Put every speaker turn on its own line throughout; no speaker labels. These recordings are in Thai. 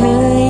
ไม่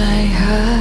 มจ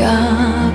як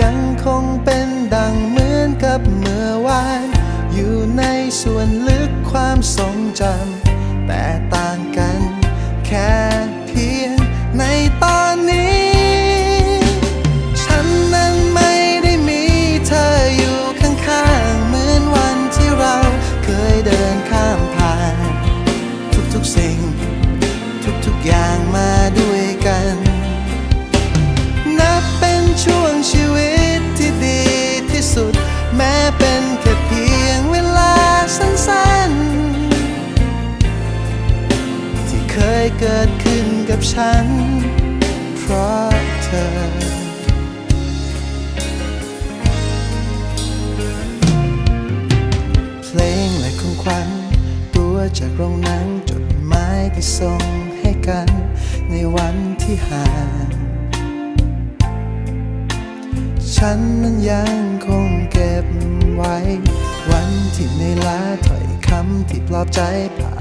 ยังคงเป็นดังเหมือนกับเมื่อวาน อ
ยู่ในส่วนลึกความทรงจำ
แต่ต่างกันแค่ ฉัน เพราะเธอพลงและของขวัญตัวจากโรงนังจดหมายที่ส่งให้กันในวันที่ห่าง ฉันนั้นยังคงเก็บไว้ วันที่ไม่ละถ้อยคำที่ปลอบใจผ่าน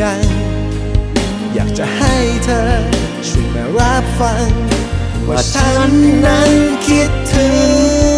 ยังอยากจะให้เธอ ช่วยมารับฟัง ว่าฉันนั้นคิดถึง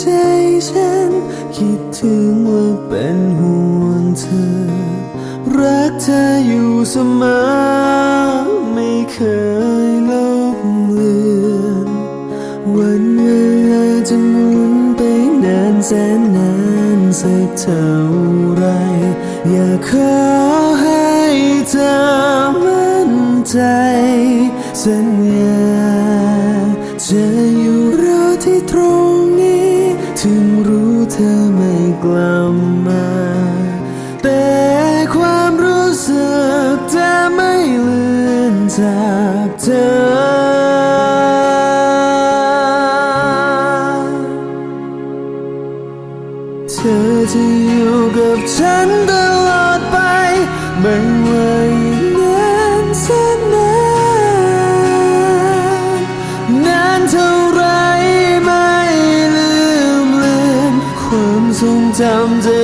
ใจฉัน คิดถึงว่าเป็นห่วงเธอ รักเธออยู่เสมอ ไม่เคยลบเลือน วันเวลาจะหมุนไปนานแสนนานสักเท่าไร อยากขอให้เธอมั่นใจสัญ sometimes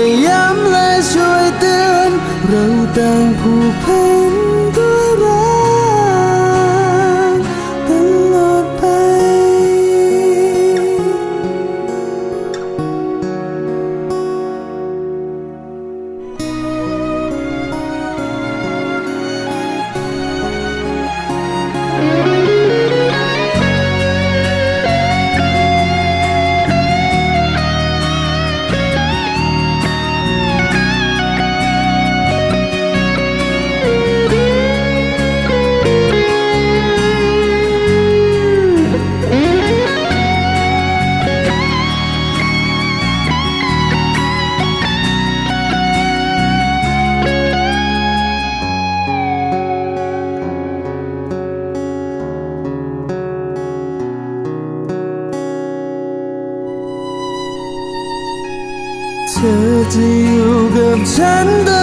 真的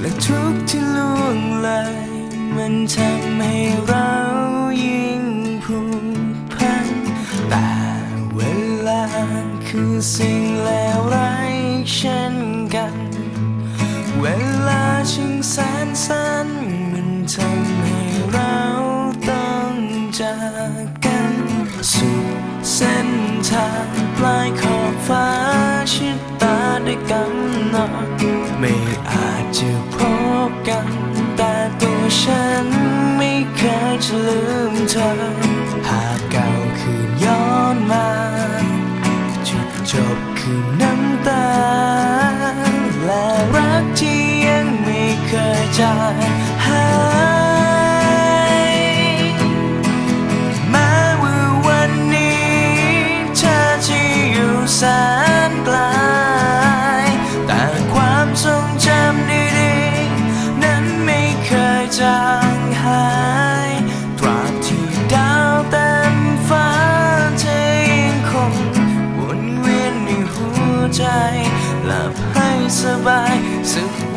และทุกที่ล่วงเลยมันทำ
ให้เรายิ่งผูกพันแต่เวลาคือสิ่งแล้วไร้เช่นกัน เวลาชิงแสนสั้นมันทำให้เราต้องจากกันสูดเส้นทางปลายขอบฟ้าชิดตาได้กำหนดไม่อาจ จะพบกัน แต่ตัวฉันไม่เคยจะลืมเธอ หากเก่าคืนย้อนมาจุดจบคือน้ำตา และรักที่ยังไม่เคยจางหายสาย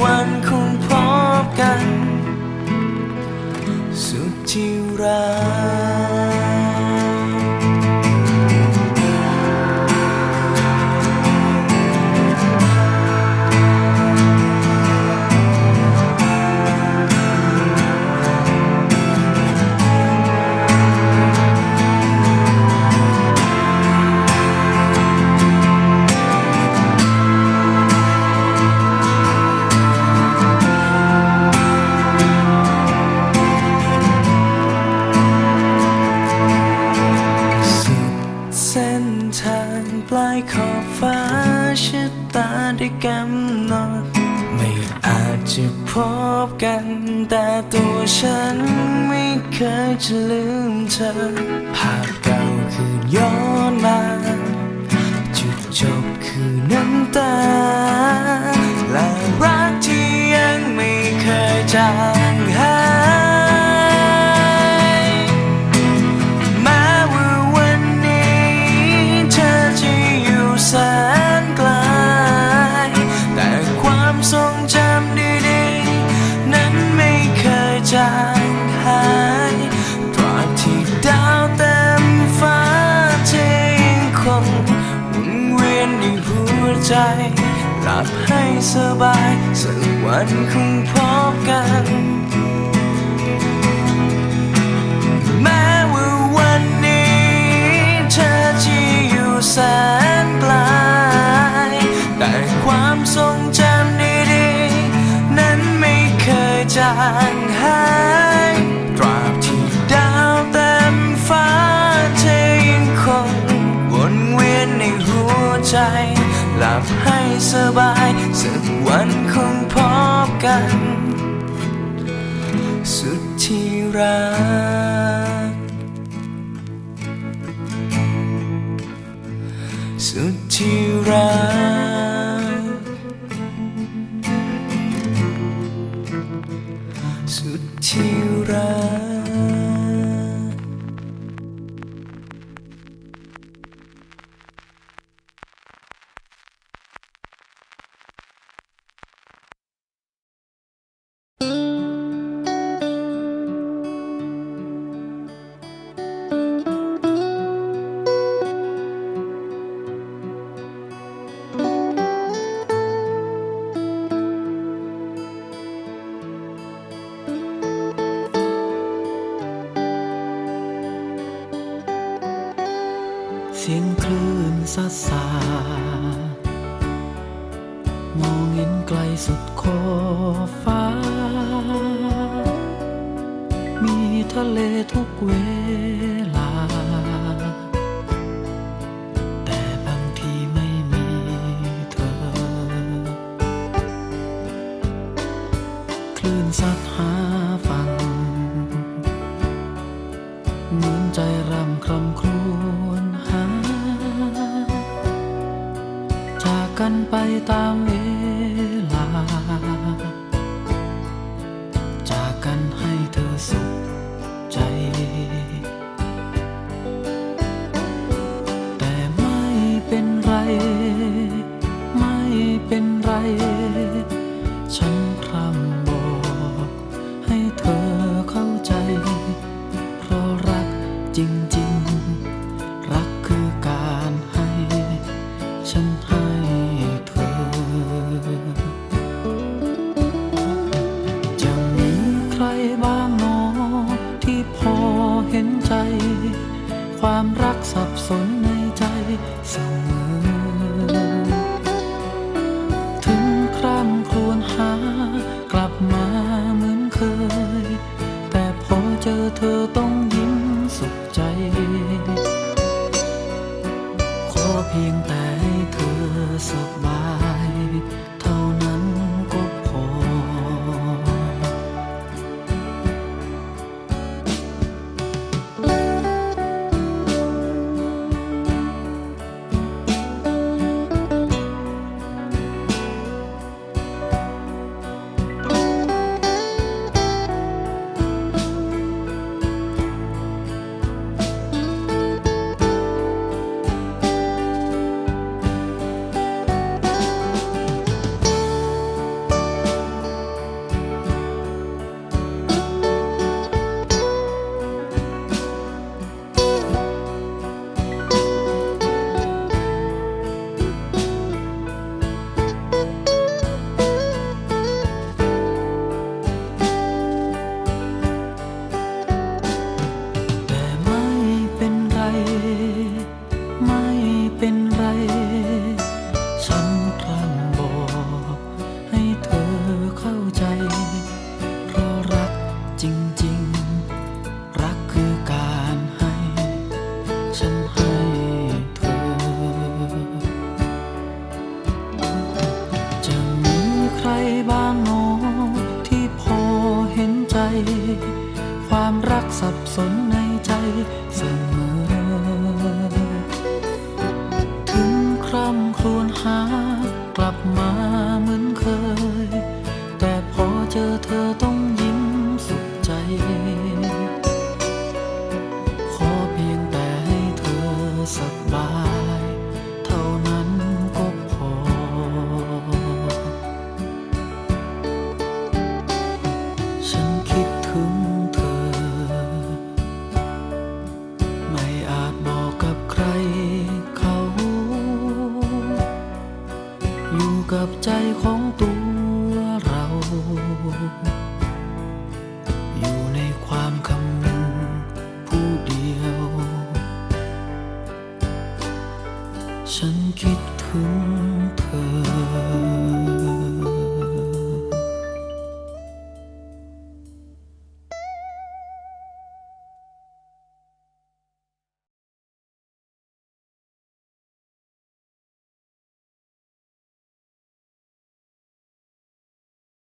สั พบกันแต่ตัวฉันไม่เคยจะลืมเธอ ภาพเก่าคือย้อนมา จุดจบคือน้ำตา และรักที่ยังไม่เคยจาง สบายสักวันคงพบกัน แม้ว่าวันนี้เธอจะอยู่แสนไกลแต่ความทรงจำดีๆ นั้นไม่เคยจางหายตราบที่ดาวเต็มฟ้าเธอยังคงวนเวียนในหัวใจ หลับให้สบาย กัน สุดที่รัก สุดที่รัก
หมือนใจร่ำครำครวญหา จากกันไปตาม เจอเธอต้อง